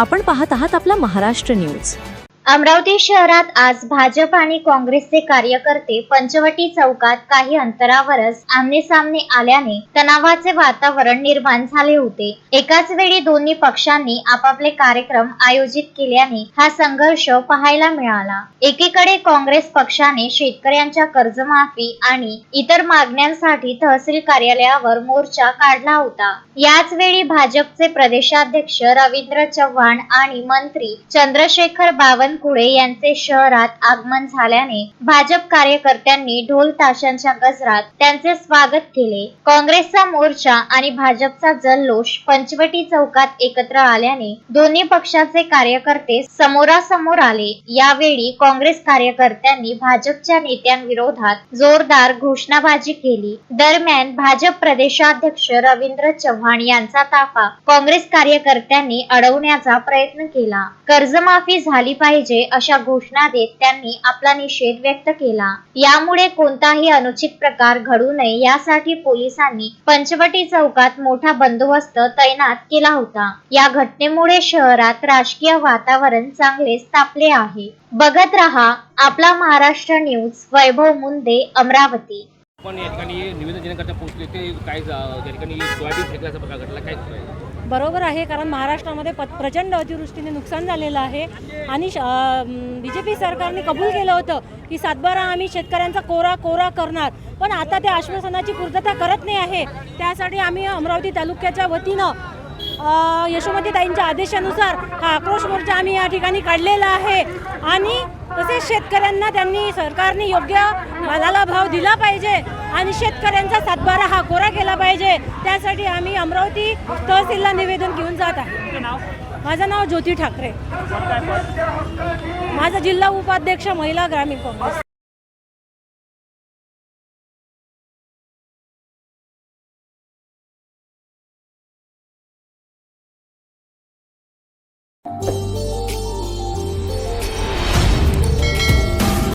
आपण पाहत आहात आपला महाराष्ट्र न्यूज. अमरावती शहरात आज भाजप आणि काँग्रेसचे कार्यकर्ते पंचवटी चौकात काही अंतरावरच आमने सामने आल्याने तणावाचे वातावरण निर्माण झाले होते. एकाच वेळी दोन्ही पक्षांनी आपापले कार्यक्रम आयोजित केल्याने हा संघर्ष पाहायला मिळाला. एकीकडे काँग्रेस पक्षाने शेतकऱ्यांच्या कर्जमाफी आणि इतर मागण्यांसाठी तहसील कार्यालयावर मोर्चा काढला होता. याच वेळी भाजपचे प्रदेशाध्यक्ष रवींद्र चव्हाण आणि मंत्री चंद्रशेखर बावनकुळे कुळे यांचे शहरात आगमन झाल्याने भाजप कार्यकर्त्यांनी ढोल ताशांच्या गजरात त्यांचे स्वागत केले. काँग्रेसचा मोर्चा आणि भाजपचा जल्लोष पंचवटी चौकात एकत्र आल्याने दोन्ही पक्षाचे कार्यकर्ते समोरासमोर आले. यावेळी काँग्रेस कार्यकर्त्यांनी भाजपच्या नेत्यांविरोधात जोरदार घोषणाबाजी केली. दरम्यान भाजप प्रदेशाध्यक्ष रवींद्र चव्हाण यांचा ताफा काँग्रेस कार्यकर्त्यांनी अडवण्याचा प्रयत्न केला. कर्जमाफी झाली पाहिजे म्हणजे अशा घोषणा देत त्यांनी आपला निषेध व्यक्त केला. यामुळे कोणताही अनुचित प्रकार घडू नये यासाठी पोलिसांनी पंचवटी चौकात मोठा बंदोबस्त तैनात केला होता. या घटनेमुळे शहरात राजकीय वातावरण चांगलेच तापले आहे. बघत रहा आपला महाराष्ट्र न्यूज वैभव मुंदे अमरावती. पण या ठिकाणी निवेदन देण्याकरता पोहोचले ते काय या ठिकाणी सोयाबीन फेकल्याचा प्रकार घडला काय बरोबर आहे कारण महाराष्ट्रामध्ये प प्रचंड अतिवृष्टीने नुकसान झालेलं आहे. आणि बी जे पी सरकारने कबूल केलं होतं की सातबारा आम्ही शेतकऱ्यांचा कोरा कोरा करणार. पण आता त्या आश्वासनाची पूर्तता करत नाही आहे. त्यासाठी आम्ही अमरावती तालुक्याच्या वतीनं यशोमतीताईंच्या यशोमती ताईंच्या आदेशानुसार हा आक्रोश मोर्चा आम्ही या ठिकाणी काढलेला आहे. आणि तसेच शेतकऱ्यांना त्यांनी सरकारने योग्य मालाला भाव दिला पाहिजे. आणि शेतकऱ्यांचा सातबारा हा कोरा केला पाहिजे. त्यासाठी आम्ही अमरावती तहसीलला निवेदन घेऊन जात आहे. माझं नाव ज्योती ठाकरे. माझा जिल्हा उपाध्यक्ष महिला ग्रामीण काँग्रेस.